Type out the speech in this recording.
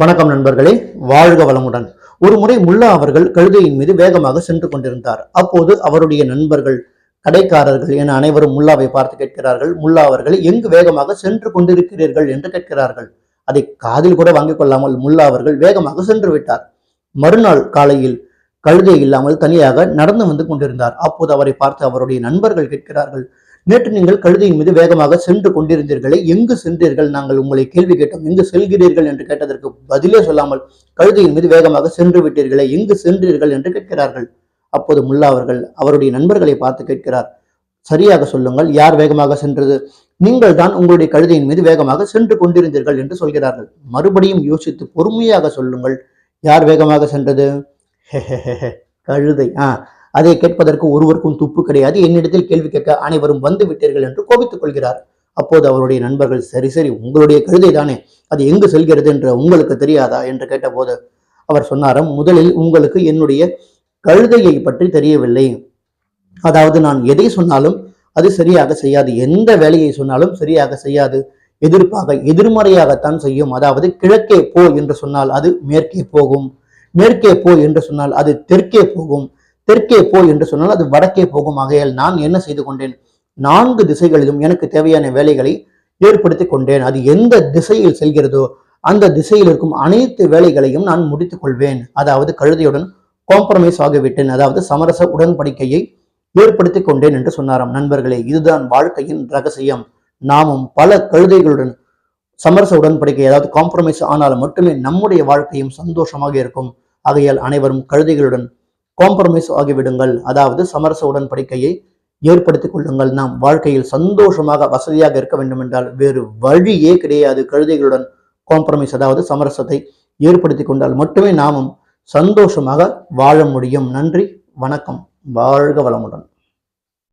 வணக்கம் நண்பர்களே வாழ்க வளமுடன். ஒரு முறை முல்லா அவர்கள் கழுதையின் மீது வேகமாக சென்று கொண்டிருந்தார். அப்போது அவருடைய நண்பர்கள் கடைக்காரர்கள் என அனைவரும் முல்லாவை பார்த்து கேட்கிறார்கள் முல்லா அவர்கள் எங்கு வேகமாக சென்று கொண்டிருக்கிறீர்கள்? என்று கேட்கிறார்கள். அதை காதில் கூட வாங்கிக் கொள்ளாமல் முல்லா அவர்கள் வேகமாக சென்று விட்டார். மறுநாள் காலையில் கழுதை இல்லாமல் தனியாக நடந்து வந்து கொண்டிருந்தார். அப்போது அவரை பார்த்து அவருடைய நண்பர்கள் கேட்கிறார்கள் நேற்று நீங்கள் கழுதையின் மீது வேகமாக சென்று கொண்டிருந்தீர்களே எங்கு சென்றீர்கள்? நாங்கள் உங்களை கேள்வி கேட்டோம். எங்கு செல்கிறீர்கள் என்று கேட்டதற்கு பதிலே சொல்லாமல் கழுதையின் மீது வேகமாக சென்று விட்டீர்களே எங்கு சென்றீர்கள் என்று கேட்கிறார்கள். அப்போது முல்லா அவர்கள் அவருடைய நண்பர்களை பார்த்து கேட்கிறார் சரியாக சொல்லுங்கள் யார் வேகமாக சென்றது? நீங்கள் தான் உங்களுடைய கழுதையின் மீது வேகமாக சென்று கொண்டிருந்தீர்கள் என்று சொல்கிறார்கள். மறுபடியும் யோசித்து பொறுமையாக சொல்லுங்கள் யார் வேகமாக சென்றது? கழுதை. ஆ அதை கேட்பதற்கு ஒருவருக்கும் துப்பு கிடையாது. என்னிடத்தில் கேள்வி கேட்க அனைவரும் வந்து விட்டீர்கள் என்று கோபித்துக் கொள்கிறார். அப்போது அவருடைய நண்பர்கள் சரி சரி உங்களுடைய கழுதை தானே? அது எங்கு செல்கிறது என்று உங்களுக்கு தெரியாதா? என்று கேட்டபோது அவர் சொன்னாராம் முதலில் உங்களுக்கு என்னுடைய கழுதையை பற்றி தெரியவில்லை. அதாவது நான் எதை சொன்னாலும் அது சரியாக செய்யாது. எந்த வேலையை சொன்னாலும் சரியாக செய்யாது. எதிர்ப்பாக எதிர்மறையாகத்தான் செய்யும். அதாவது கிழக்கே போ என்று சொன்னால் அது மேற்கே போகும். மேற்கே போ என்று சொன்னால் அது தெற்கே போகும். தெற்கே போ என்று சொன்னால் அது வடக்கே போகும். ஆகையால் நான் என்ன செய்து கொண்டேன்? நான்கு திசைகளிலும் எனக்கு தேவையான வேலைகளை ஏற்படுத்தி கொண்டேன். அது எந்த திசையில் செல்கிறதோ அந்த திசையில் இருக்கும் அனைத்து வேலைகளையும் நான் முடித்துக் கொள்வேன். அதாவது கழுதையுடன் காம்ப்ரமைஸ் ஆகிவிட்டேன். அதாவது சமரச உடன்படிக்கையை ஏற்படுத்தி கொண்டேன் என்று சொன்னாராம். நண்பர்களே இதுதான் வாழ்க்கையின் ரகசியம். நாமும் பல கழுதைகளுடன் சமரச உடன்படிக்கை அதாவது காம்ப்ரமைஸ் ஆனால் மட்டுமே நம்முடைய வாழ்க்கையும் சந்தோஷமாக இருக்கும். ஆகையால் அனைவரும் கழுதைகளுடன் காம்ப்ரமைஸ் ஆகிவிடுங்கள். அதாவது சமரச உடன்படிக்கையை ஏற்படுத்திக் கொள்ளுங்கள். நாம் வாழ்க்கையில் சந்தோஷமாக வசதியாக இருக்க வேண்டும் என்றால் வேறு வழியே கிடையாது. கழுதைகளுடன் காம்ப்ரமைஸ் அதாவது சமரசத்தை ஏற்படுத்தி கொண்டால் மட்டுமே நாமும் சந்தோஷமாக வாழ முடியும். நன்றி வணக்கம். வாழ்க வளமுடன்.